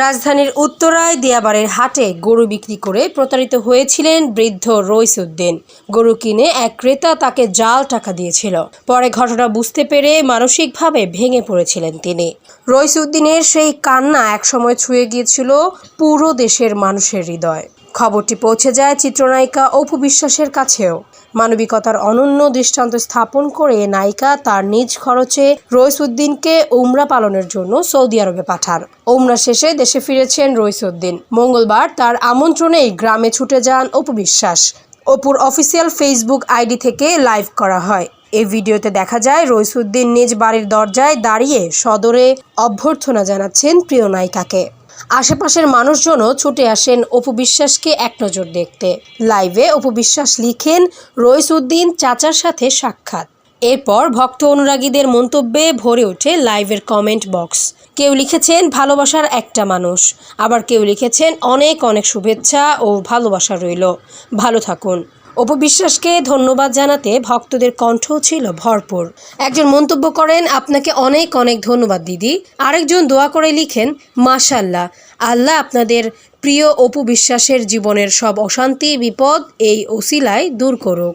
রাজধানীর উত্তরায় দিয়াবাড়ির হাটে গরু বিক্রি করে প্রতারিত হয়েছিলেন বৃদ্ধ রইস উদ্দিন গরু কিনে এক ক্রেতা তাকে জাল টাকা দিয়েছিল। পরে ঘটনা বুঝতে পেরে মানসিকভাবে ভেঙে পড়েছিলেন তিনি। রইস উদ্দিনের সেই কান্না একসময় ছুঁয়ে গিয়েছিল পুরো দেশের মানুষের হৃদয়। খবরটি পৌঁছে যায় চিত্রনায়িকা অপু বিশ্বাসের কাছেও। মানবিকতার অনন্য দৃষ্টান্ত স্থাপন করে নায়িকা তার নিজ খরচে রইসউদ্দিনকে উমরা পালনের জন্য সৌদি আরবে পাঠান। উমরা শেষে দেশে ফিরেছেন রইসউদ্দিন। মঙ্গলবার তার আমন্ত্রণেই গ্রামে ছুটে যান অপু বিশ্বাস। অপুর অফিসিয়াল ফেসবুক আইডি থেকে লাইভ করা হয়। এই ভিডিওতে দেখা যায় রইসুদ্দিন নিজ বাড়ির দরজায় দাঁড়িয়ে সদরে অভ্যর্থনা জানাচ্ছেন প্রিয় নায়িকাকে। আশেপাশের মানুষজনও ছুটে আসেন অপু বিশ্বাসকে এক নজর দেখতে। লাইভে অপু বিশ্বাস লিখেন, রইস উদ্দিন চাচার সাথে সাক্ষাৎ। এরপর ভক্ত অনুরাগীদের মন্তব্যে ভরে ওঠে লাইভের কমেন্ট বক্স। কেউ লিখেছেন, ভালোবাসার একটা মানুষ। আবার কেউ লিখেছেন, অনেক অনেক শুভেচ্ছা ও ভালোবাসা রইল। ভালো থাকুন। অপু বিশ্বাসকে ধন্যবাদ জানাতে ভক্তদের কণ্ঠ ছিল ভরপুর। একজন মন্তব্য করেন, আপনাকে অনেক অনেক ধন্যবাদ, দিদি। আরেকজন দোয়া করে লিখেন মাশাল্লাহ আল্লাহ আপনাদের প্রিয় অপবিশ্বাসের জীবনের সব অশান্তি, বিপদ এই ওসিলায় দূর করুক।